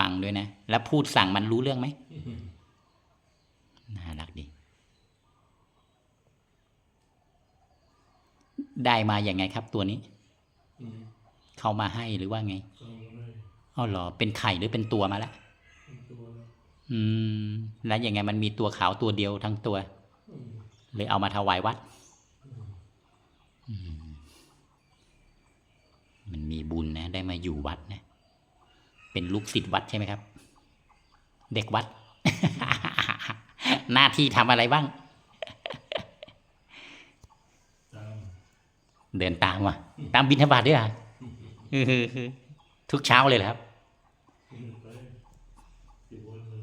ฟังด้วยนะ แล้วพูดสั่งมันรู้เรื่องไหมน่ารักดี ได้มาอย่างไงครับ ตัวนี้ เขามาให้หรือว่าไงอ๋อเหรอ เป็นไข่หรือเป็นตัวมาแล้วแล้วอืม แล้วยังไงมันมีตัวขาวตัวเดียวทั้งตัวเลยเอามาถวายวัด มันมีบุญนะ ได้มาอยู่วัดนะ เป็นลูกศิษย์วัดใช่ไหมครับ เด็กวัด หน้าที่ทำอะไรบ้างตามเดินตามอะ ตามบิณฑบาตด้วยอะทุกเช้าเลยเหรอครับขึ้นไปอยู่วันหนึ่ง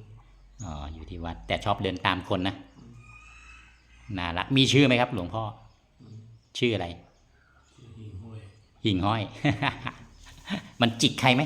อ๋ออยู่ที่วัด แต่ชอบเดินตามคนนะน่ารักมีชื่อไหมครับ หลวงพ่อ ชื่ออะไรที่หิ่งห้วยหิ่งห้อย มันจิกใครไหม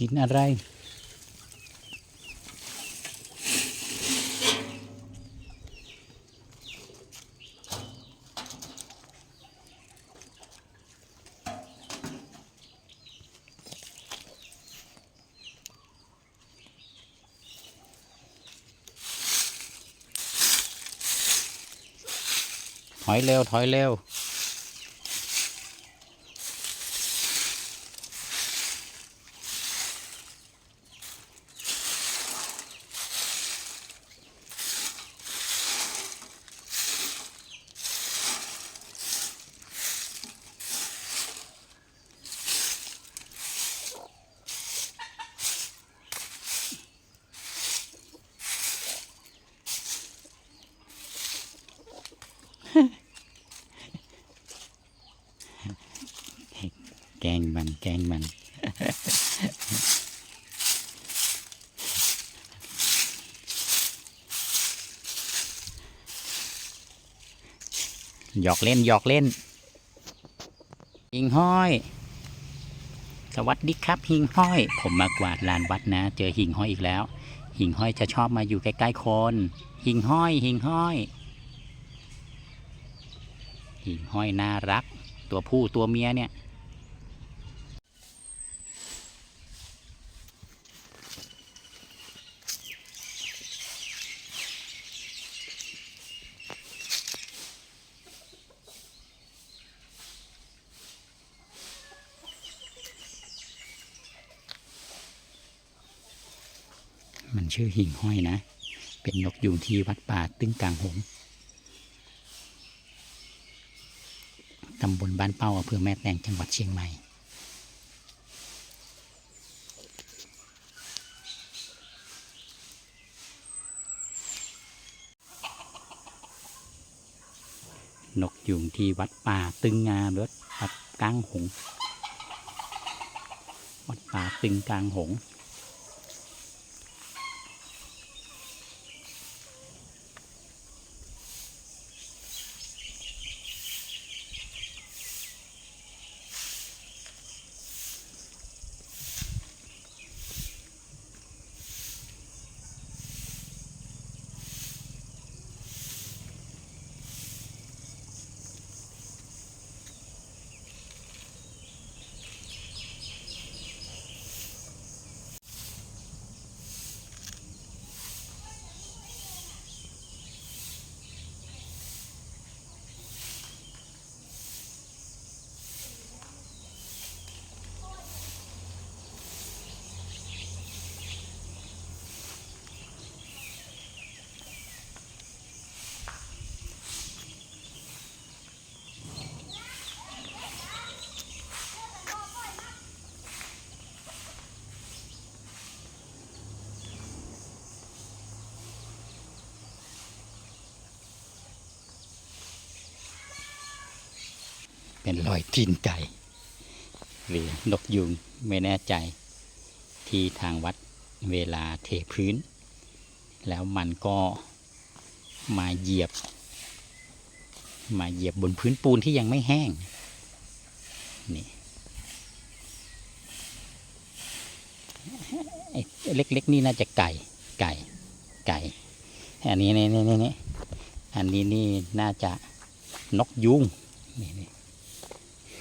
กินอะไร ถอยเร็วถอยเร็ว แกงมัน แกงมัน หยอกเล่น หยอกเล่น หิงห้อย สวัสดีครับ หิงห้อย ผมมากวาดลานวัดนะ เจอหิงห้อยอีกแล้ว หิงห้อยจะชอบมาอยู่ใกล้ๆคน หิงห้อย หิงห้อย หิงห้อยน่ารัก ตัวผู้ตัวเมียเนี่ยมันชื่อหิ่งห้อยนะ เป็นนกยูงที่วัดป่าตึ้งกลางหง ตำบลบ้านเป้าอำเภอแม่แตงจังหวัดเชียงใหม่ นกยูงที่วัดป่าตึงงามรถวัดกลางหง วัดป่าตึงกลางหง เป็นรอยตีนไก่หรือนกยุงไม่แน่ใจ ที่ทางวัดเวลาเทพื้น แล้วมันก็มาเหยียบ มาเหยียบบนพื้นปูนที่ยังไม่แห้งนี่เล็กๆนี่น่าจะไก่ไก่ไก่ อันนี้นี่นี่นี่นี่อันนี้นี่น่าจะนกยุงนี่นี่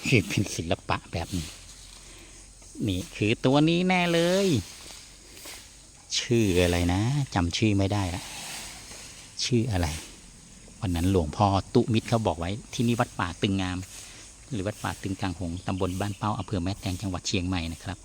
คือเป็นศิลปะแบบนี้นี่คือตัวนี้แน่เลย ชื่ออะไรนะจำชื่อไม่ได้ละชื่ออะไร วันนั้นหลวงพ่อตุมิตรเขาบอกไว้ที่นี่วัดป่าตึงงาม หรือวัดป่าตึงกลางหงส์ตำบลบ้านเป้าอำเภอแม่แตงจังหวัดเชียงใหม่นะครับ